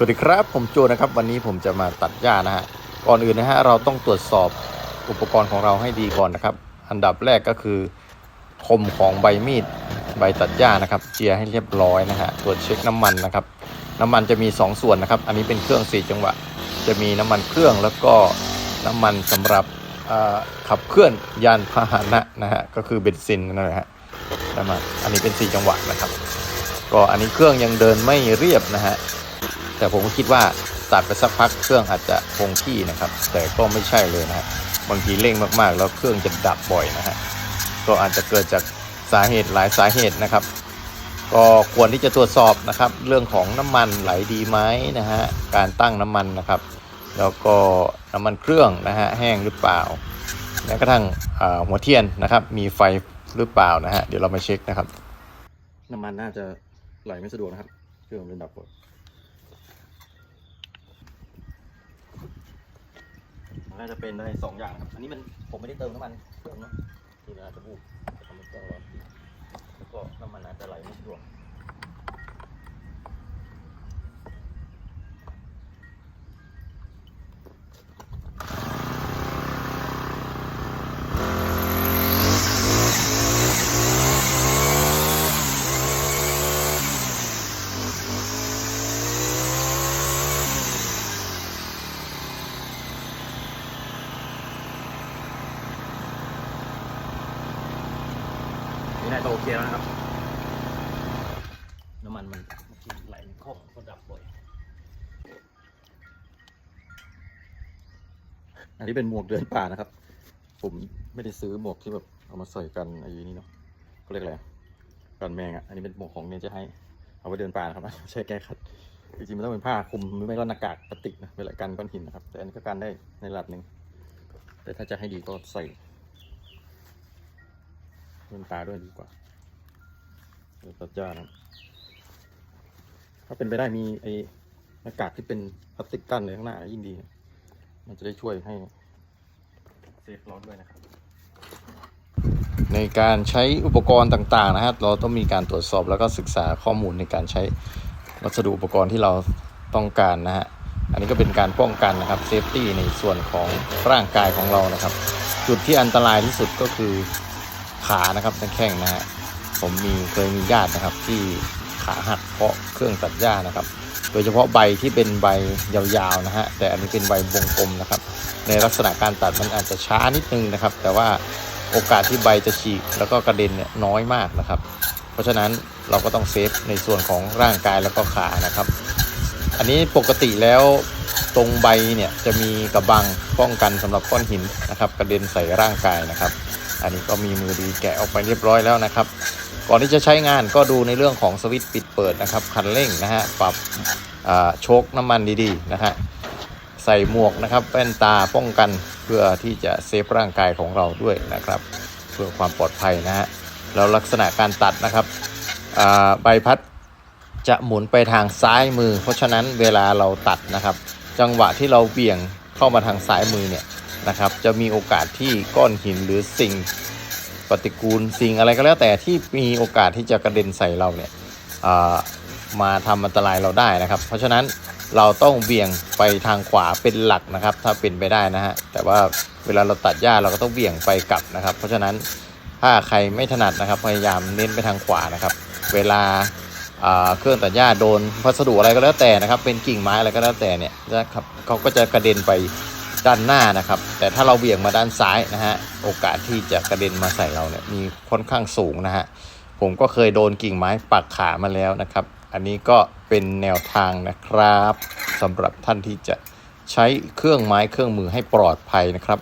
สวัสดีครับ ผมโจนะครับ วันนี้ผมจะมาตัดหญ้านะฮะก่อนอื่นนะฮะเราต้องตรวจสอบอุปกรณ์ของเราให้ดีก่อนนะครับ อันดับแรกก็คือคมของใบมีดใบตัดหญ้านะครับ เจียให้เรียบร้อยนะฮะตรวจเช็คน้ำมันนะครับ น้ำมันจะมี 2 ส่วนนะครับ อันนี้เป็นเครื่อง4จังหวะ จะมีน้ำมันเครื่องแล้วก็น้ำมันสำหรับขับเคลื่อนยานพาหนะนะฮะก็คือเบนซินนั่นแหละฮะน้ำมันอันนี้เป็น4จังหวะนะครับ ก็อันนี้เครื่องยังเดินไม่เรียบนะฮะ แต่ผมก็คิดว่าตัดไปสักพักเครื่องอาจจะคงที่นะครับ แต่ก็ไม่ใช่เลยนะฮะบางทีเร่งมากๆ แล้วเครื่องจะดับบ่อยนะฮะก็อาจจะเกิดจากสาเหตุหลายสาเหตุนะครับ ก็ควรที่จะตรวจสอบนะครับ เรื่องของน้ำมันไหลดีไหมนะฮะการตั้งน้ำมันนะครับ แล้วก็น้ำมันเครื่องนะฮะแห้งหรือเปล่าแม้กระทั่งหัวเทียนนะครับ มีไฟหรือเปล่านะฮะเดี๋ยวเรามาเช็คนะครับ น้ำมันน่าจะไหลไม่สะดวกนะครับเครื่องเป็นดับบ่อย น่าจะเป็นได้สองอย่างครับอันนี้มันผมไม่ได้เติมน้ำมันเติมเนาะทีนี้อาจจะบูบแต่ทำให้เครื่องร้อนแล้วก็น้ำมันอาจจะไหลไม่สะดวก นี่น่าจะโอเคแล้วนะครับ น้ำมันมันไหลคล่องก็ดับบ่อยอันนี้เป็นหมวกเดินป่านะครับ ผมไม่ได้ซื้อหมวกที่แบบเอามาใส่กันไอ้นี่เนาะเขาเรียกอะไรอะกันแมงอะอันนี้เป็นหมวกของเนี่ยจะให้เอาไว้เดินป่านะครับไม่ใช่แก้คัดจริงๆมันต้องเป็นผ้าคลุมหรือไม่ก็หน้ากากพลาสติกนะเวลากันก้อนหินนะครับ แต่อันนี้ก็กันได้ในระดับหนึ่งแต่ถ้าจะให้ดีก็ใส่ เดินป่าด้วยดีกว่าเดี๋ยวตัดหญ้านะถ้าเป็นไปได้มีไอ้หน้ากากที่เป็นพลาสติกกั้นเลยข้างหน้ายิ่งดี มันจะได้ช่วยให้เซฟร้อนด้วยนะครับ ในการใช้อุปกรณ์ต่างๆนะครับเราต้องมีการตรวจสอบแล้วก็ศึกษาข้อมูลในการใช้วัสดุอุปกรณ์ที่เราต้องการนะฮะ อันนี้ก็เป็นการป้องกันนะครับเซฟตี้ในส่วนของร่างกายของเรานะครับ จุดที่อันตรายที่สุดก็คือ ขานะครับทั้งแข้งนะฮะผมมีเคยมีญาตินะครับ ที่ขาหักเพราะเครื่องตัดหญ้านะครับ โดยเฉพาะใบที่เป็นใบยาวๆนะฮะแต่อันนี้เป็นใบวงกลมนะครับ ในลักษณะการตัดมันอาจจะช้านิดนึงนะครับ แต่ว่าโอกาสที่ใบจะฉีกแล้วก็กระเด็นเนี่ยน้อยมากนะครับ เพราะฉะนั้นเราก็ต้องเซฟในส่วนของร่างกายแล้วก็ขานะครับ อันนี้ปกติแล้วตรงใบเนี่ยจะมีกระบังป้องกันสำหรับก้อนหินนะครับ กระเด็นใส่ร่างกายนะครับ อันนี้ก็มีมือดีแกะออกไปเรียบร้อยแล้วนะครับ ก่อนที่จะใช้งานก็ดูในเรื่องของสวิตช์ปิดเปิดนะครับคันเร่งนะฮะปรับโชคน้ำมันดีๆนะฮะใส่หมวกนะครับแว่นตาป้องกันเพื่อที่จะเซฟร่างกายของเราด้วยนะครับ เพื่อความปลอดภัยนะฮะแล้วลักษณะการตัดนะครับใบพัดจะหมุนไปทางซ้ายมือ เพราะฉะนั้นเวลาเราตัดนะครับ จังหวะที่เราเบี่ยงเข้ามาทางซ้ายมือเนี่ย นะครับ จะมีโอกาสที่ก้อนหินหรือสิ่งปฏิกูลสิ่งอะไรก็แล้วแต่ที่มีโอกาสที่จะกระเด็นใส่เราเนี่ยมาทำอันตรายเราได้นะครับ เพราะฉะนั้นเราต้องเบี่ยงไปทางขวาเป็นหลักนะครับ ถ้าเป็นไปได้นะฮะแต่ว่าเวลาเราตัดหญ้าเราก็ต้องเบี่ยงไปกลับนะครับ เพราะฉะนั้นถ้าใครไม่ถนัดนะครับพยายามเน้นไปทางขวานะครับ เวลาเครื่องตัดหญ้าโดนวัสดุอะไรก็แล้วแต่นะครับ เป็นกิ่งไม้อะไรก็แล้วแต่เนี่ยนะครับเขาก็จะกระเด็นไป ด้านหน้านะครับ แต่ถ้าเราเบี่ยงมาด้านซ้ายนะฮะโอกาสที่จะกระเด็นมาใส่เราเนี่ยมีค่อนข้างสูงนะฮะผมก็เคยโดนกิ่งไม้ปักขามาแล้วนะครับ อันนี้ก็เป็นแนวทางนะครับสำหรับท่านที่จะใช้เครื่องไม้เครื่องมือให้ปลอดภัยนะครับ